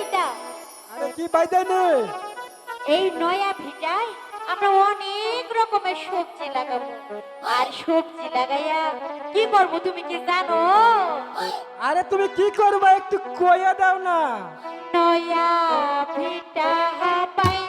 বাইদা? আরে কি বাইদা নে এই নয়া ভিটায় আমরা অনেক রকমের সবজি লাগাবো। আর সবজি লাগাইয়া কি করব তুমি কি জানো? আরে তুমি কি করব একটু কইয়া দাও না। নয়া ভিটা পাই